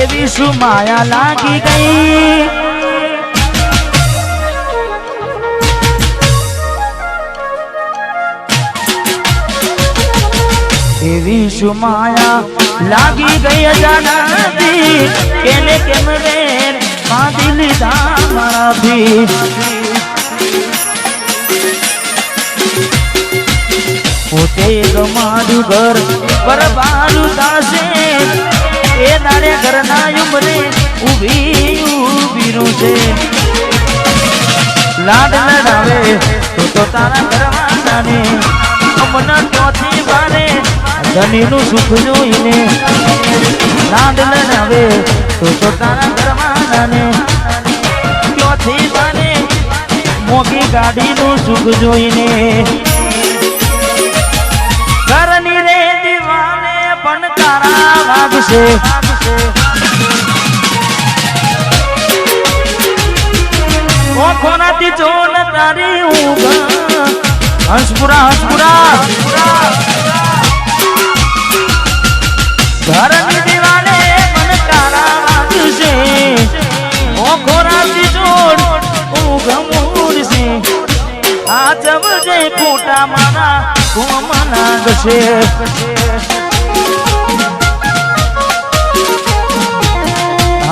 એવી શું માયા લાગી ગઈ? એવી શું માયા લાગી ગઈ અજાનાથી? કેને કેમ રે બાંધી લીધા મારાથી? પોતે ગમાડ્યું ઘર બરબારું દાસે એ દાડે ઘરના ઉમરે ઊભી ઊભીનું છે. લાડ લડાવે તો તો તારા ઘરવાળાને, અમના ચોથી વારે ધનીનું સુખ જોઈને. લાડ લડાવે તો તો તારા ઘરવાળાને ચોથી વારે મોગી ગાડીનું સુખ જોઈને. પણ તારા વાગશે ઓખોનાથી જોન તારી ઊંઘ હંસપુરા હંસપુરા. ઘરની દીવાને પણ તારા વાગશે ઊંઘ મૂડશે આ જવજે ખોટા મારા કોમના ગશે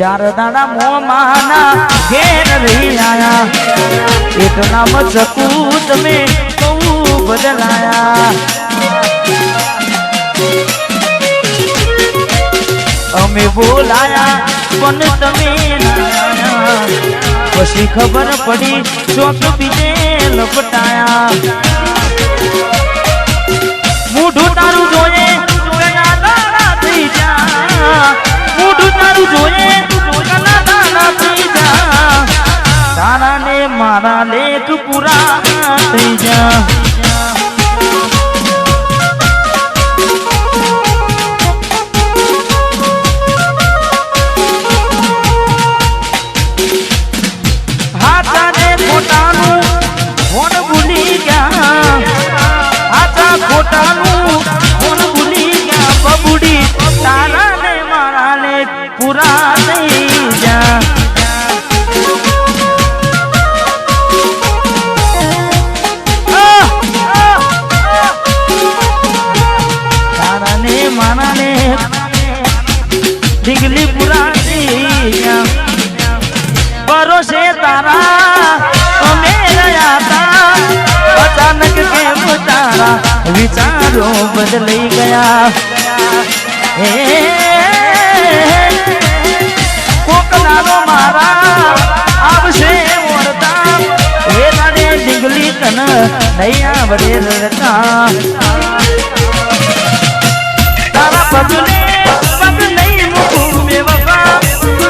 ચાર મો માના ઘેર રહી આયા. એક નામ ચકુ તમે બહુ બદલાયા. અમે બોલાયા, પણ તમે પછી ખબર પડી ચોક બીજે લપટાયા. મારા લેખ પૂરા તા અચાનક કેમ તારા વિચારો બદલાઈ ગયા હે કોક દાડો મારા આવશે ઓરતા એ દાડે ડીંગલી કન નહીં આવડે રડતા તારા પગલે પગ નહીં મૂકું બેવફા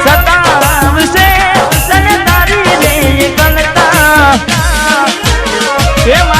સતાવશે તને તારી રે કલતા એ મારા દિલની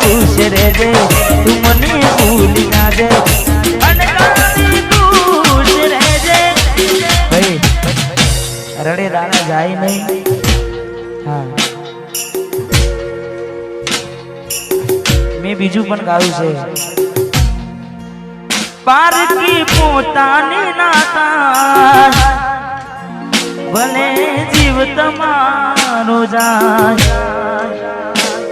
ખુશ રહેજે, તું મને ભૂલી ના ભાઈ, રડે દાણા જાય નહીં. હા. મેં બીજું પણ ગાયું છે. પારકી પોતાની નાતા. ભલે જીવ તમારો જાય.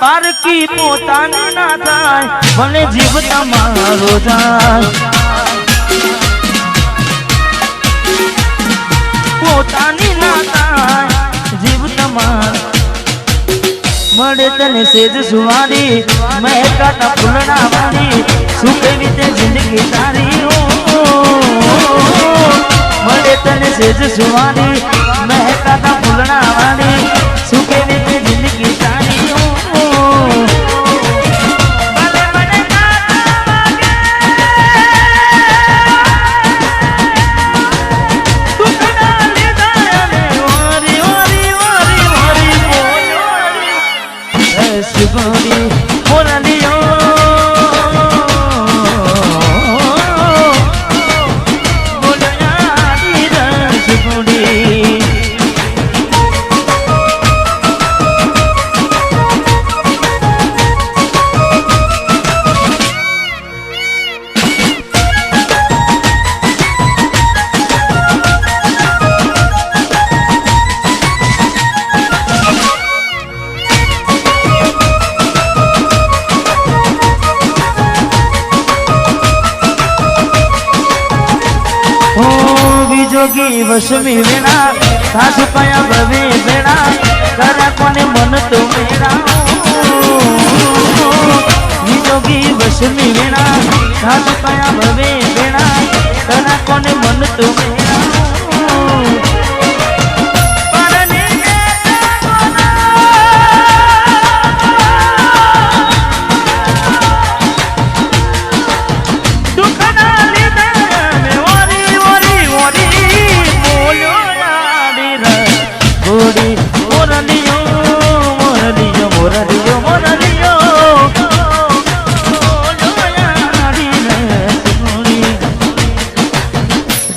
પારકી પોતાની ના થાય ભલે જીવ તમારો જાય. પોતાની ના થાય જીવ તમાર મળે તને સેજ સુવારી મહેકાતા ફૂલડા વાળી સુખે વિતે જિંદગી તારી મળે તને સેજ સુવારી મહેકાતા ફૂલડા 我的理由 વિજોગી વસમી વેણા સાસુ કયા ભવે વેણા કરા કોને મન તો મેરા વિજોગી વસમી વેણા સાસુ કયા ભવે વેણા કરા કોને મન તો મેરા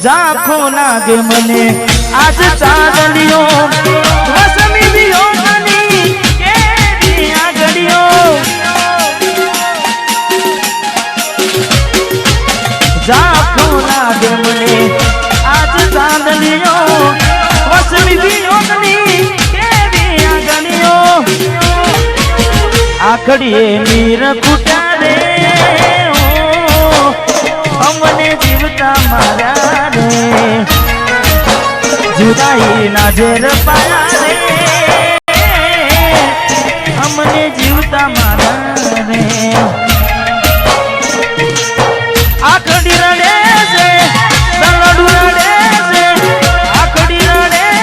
ઝાંખો લાગે મને. આજ ચાંદલિયો વસમી દિયો મની કેરી આગળિયો ઝાંખો લાગે મને. આજ ચાંદલિયો વસમી દિયો મની કેરી આગળિયો આખડીએ નીર કુટા જુદાઈ ના ઝેર પલાવે અમને